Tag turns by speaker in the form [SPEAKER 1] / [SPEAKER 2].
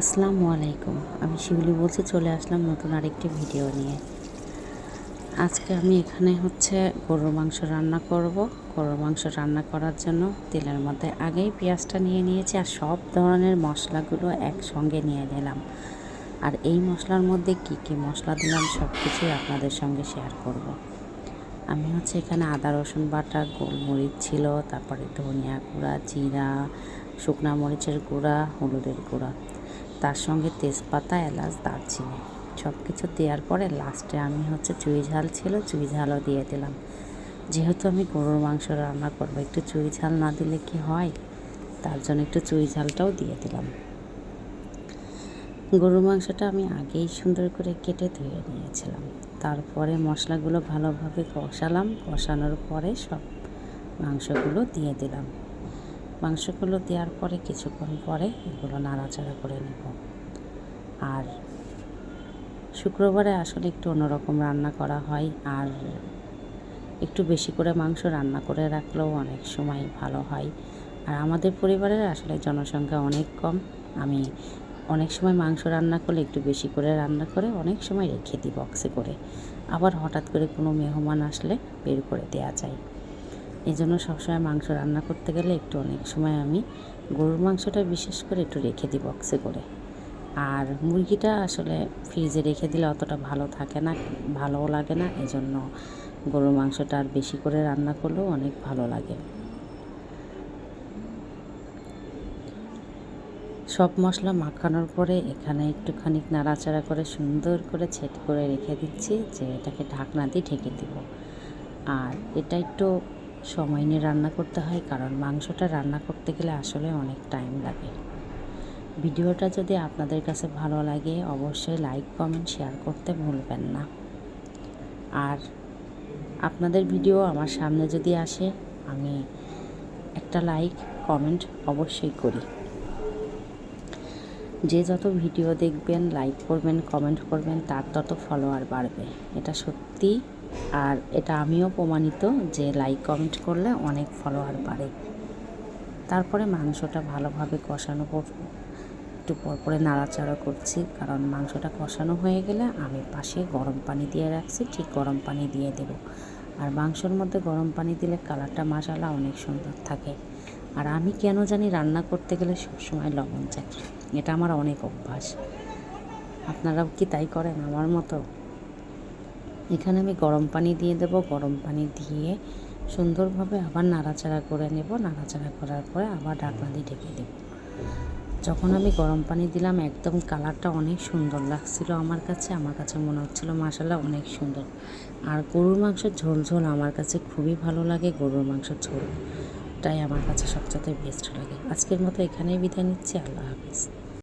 [SPEAKER 1] আসসালামু আলাইকুম। আমি শিউলি বলছি, চলে আসলাম নতুন আরেকটি ভিডিও নিয়ে। আজকে আমি এখানে হচ্ছে গরুর মাংস রান্না করব। গরুর মাংস রান্না করার জন্য তেলের মধ্যে আগেই পেঁয়াজটা নিয়ে নিয়েছি আর সব ধরনের মশলাগুলো একসঙ্গে নিয়ে নিলাম। আর এই মশলার মধ্যে কি কি মশলা দিলাম সব কিছুই আপনাদের সঙ্গে শেয়ার করব। আমি হচ্ছে এখানে আদা, রসুন বাটা, গোলমরিচ ছিল, তারপরে ধনিয়া গুঁড়া, জিরা, শুকনা মরিচের গুঁড়া, হলুদের গুঁড়া। তার সঙ্গে তেজপাতা, এলাচ, দারচিনি। সব কিছু দেওয়ার পরে লাস্টে আমি হচ্ছে চুই ঝাল ছিল, চুই ঝালও দিয়ে দিলাম। যেহেতু আমি গরুর মাংস রান্না করব, একটু চুই ঝাল না দিলে কি হয়? তার জন্য একটু চুই ঝালটাও দিয়ে দিলাম। গরুর মাংসটা আমি আগেই সুন্দর করে কেটে ধুয়ে নিয়েছিলাম। তারপরে মশলাগুলো ভালোভাবে কষালাম। কষানোর পরে সব মাংসগুলো দিয়ে দিলাম। মাংসগুলো দেওয়ার পরে কিছুক্ষণ পরে এগুলো নাড়াচাড়া করে নেব। আর শুক্রবারে আসলে একটু অন্যরকম রান্না করা হয় আর একটু বেশি করে মাংস রান্না করে রাখলেও অনেক সময় ভালো হয়। আর আমাদের পরিবারের আসলে জনসংখ্যা অনেক কম। আমি অনেক সময় মাংস রান্না করলে একটু বেশি করে রান্না করে অনেক সময় রেখে দিই বক্সে করে। আবার হঠাৎ করে কোনো মেহমান আসলে বের করে দেওয়া যায়। এই জন্য সবসময় মাংস রান্না করতে গেলে একটু অনেক সময় আমি গরুর মাংসটা বিশেষ করে একটু রেখে দিই বক্সে করে। আর মুরগিটা আসলে ফ্রিজে রেখে দিলে অতটা ভালো থাকে না, ভালোও লাগে না এই জন্য গরুর মাংসটা আর বেশি করে রান্না করলেও অনেক ভালো লাগে। সব মশলা মাখানোর পরে এখানে একটুখানি নাড়াচাড়া করে সুন্দর করে ছেট করে রেখে দিচ্ছি, যে এটাকে ঢাকনা দিয়ে ঢেকে দিব। আর এটা একটু সময় নিয়ে রান্না করতে হয়, কারণ মাংসটা রান্না করতে গেলে আসলে অনেক টাইম লাগে। ভিডিওটা যদি আপনাদের কাছে ভালো লাগে, অবশ্যই লাইক কমেন্ট শেয়ার করতে ভুলবেন না। আর আপনাদের ভিডিও আমার সামনে যদি আসে, আমি একটা লাইক কমেন্ট অবশ্যই করি। যে যত ভিডিও দেখবেন লাইক করবেন কমেন্ট করবেন, তার তত ফলোয়ার বাড়বে। এটা সত্যি আর এটা আমিও প্রমাণিত যে লাইক কমেন্ট করলে অনেক ফলোয়ার বাড়ে। তারপরে মাংসটা ভালোভাবে কষানো একটু পর পরে নাড়াচাড়া করছি, কারণ মাংসটা কষানো হয়ে গেলে আমি পাশে গরম পানি দিয়ে রাখছি, ঠিক গরম পানি দিয়ে দেব। আর মাংসর মধ্যে গরম পানি দিলে কালারটা মশালা অনেক সুন্দর থাকে। আর আমি কেন জানি রান্না করতে গেলে সবসময় লবণ চাই, এটা আমার অনেক অভ্যাস। আপনারাও কি তাই করেন আমার মতো? এখানে আমি গরম পানি দিয়ে দেব। গরম পানি দিয়ে সুন্দরভাবে আবার নাড়াচাড়া করে নেব। নাড়াচাড়া করার পরে আবার ঢাকনা দিয়ে ঢেকে দেব। যখন আমি গরম পানি দিলাম, একদম কালারটা অনেক সুন্দর লাগছিল আমার কাছে। আমার কাছে মনে হচ্ছিল মশালা অনেক সুন্দর। আর গরুর মাংসের ঝোল ঝোল আমার কাছে খুবই ভালো লাগে। গরুর মাংসের ঝোলটাই আমার কাছে সবচেয়ে বেস্ট লাগে। আজকের মতো এখানেই বিদায় নিচ্ছি। আল্লাহ হাফিজ।